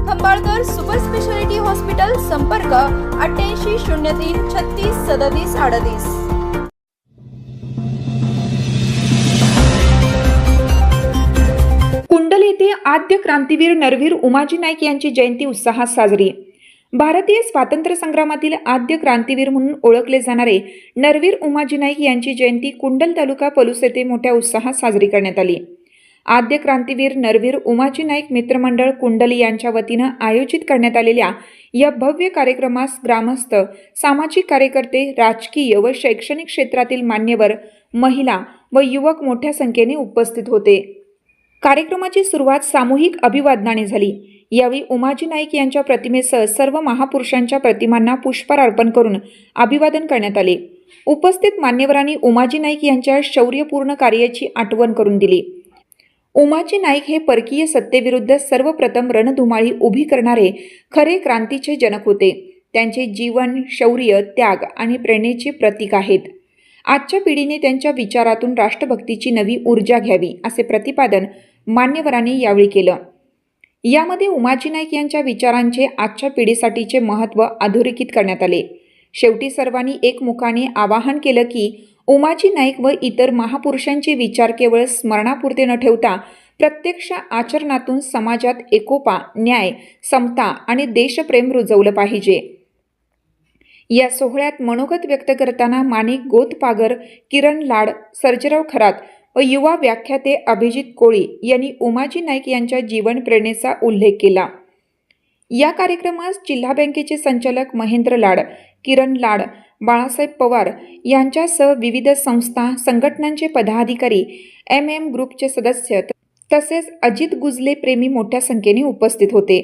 Khambalkar super speciality hospital संपर्क अठ्ठ्याऐंशी शून्य तीन छत्तीस सदतीस अडतीस. कुंडल येथे आद्य क्रांतीवीर नरवीर उमाजी नाईक यांची जयंती उत्साहात साजरी. भारतीय स्वातंत्र्य संग्रामातील आद्य क्रांतीवीर म्हणून ओळखले जाणारे नरवीर उमाजी नाईक यांची जयंती कुंडल तालुका पलूस येथे मोठ्या उत्साहात साजरी करण्यात आली. आद्य क्रांतीवीर नरवीर उमाजी नाईक मित्रमंडळ कुंडली यांच्या वतीनं आयोजित करण्यात आलेल्या या भव्य कार्यक्रमास ग्रामस्थ सामाजिक कार्यकर्ते राजकीय व शैक्षणिक क्षेत्रातील मान्यवर महिला व युवक मोठ्या संख्येने उपस्थित होते. कार्यक्रमाची सुरुवात सामूहिक अभिवादनाने झाली. यावेळी उमाजी नाईक यांच्या प्रतिमेसह सर्व महापुरुषांच्या प्रतिमांना पुष्पहार अर्पण करून अभिवादन करण्यात आले. उपस्थित मान्यवरांनी उमाजी नाईक यांच्या शौर्यपूर्ण कार्याची आठवण करून दिली. उमाजी नाईक हे परकीय सत्तेविरुद्ध सर्वप्रथम रणधुमाळी उभी करणारे खरे क्रांतीचे जनक होते. त्यांचे जीवन शौर्य त्याग आणि प्रेरणेचे प्रतीक आहेत. आजच्या पिढीने त्यांच्या विचारातून राष्ट्रभक्तीची नवी ऊर्जा घ्यावी असे प्रतिपादन मान्यवरांनी यावेळी केलं. यामध्ये उमाजी नाईक यांच्या विचारांचे आजच्या पिढीसाठीचे महत्त्व अधोरेखित करण्यात आले. शेवटी सर्वांनी एकमुखाने आवाहन केलं की उमाजी नाईक व इतर महापुरुषांचे विचार केवळ स्मरणापुरते न ठेवता प्रत्यक्ष आचरणातून समाजात एकोपा न्याय समता आणि देशप्रेम रुजवलं पाहिजे. या सोहळ्यात मनोगत व्यक्त करताना माणिक गोतपागर किरण लाड सर्जराव खरात व युवा व्याख्याते अभिजित कोळी यांनी उमाजी नाईक यांच्या जीवन प्रेरणेचा उल्लेख केला. या कार्यक्रमास जिल्हा बँकेचे संचालक महेंद्र लाड किरण लाड बाळासाहेब पवार यांच्यासह विविध संस्था संघटनांचे पदाधिकारी एम एम ग्रुपचे सदस्य तसेच अजित गुजले प्रेमी मोठ्या संख्येने उपस्थित होते.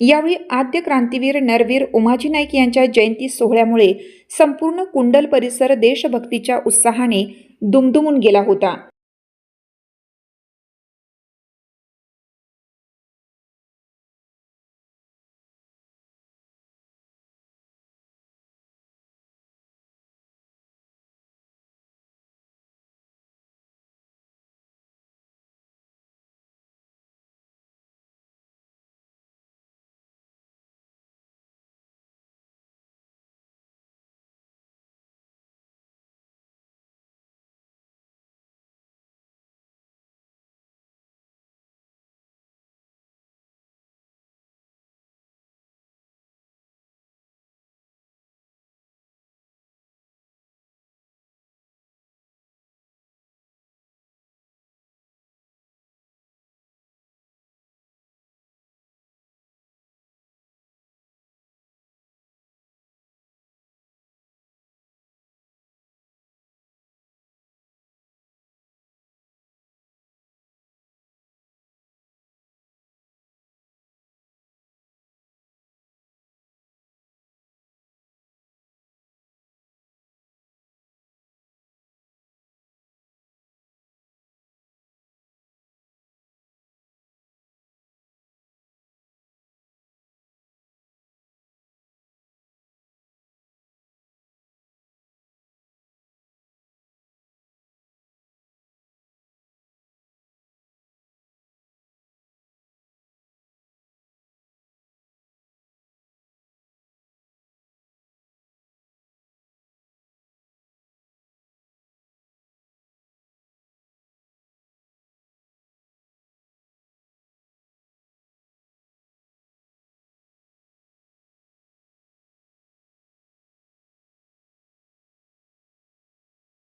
यावेळी आद्य क्रांतीवीर नरवीर उमाजी नाईक यांच्या जयंती सोहळ्यामुळे संपूर्ण कुंडल परिसर देशभक्तीच्या उत्साहाने दुमदुमून गेला होता.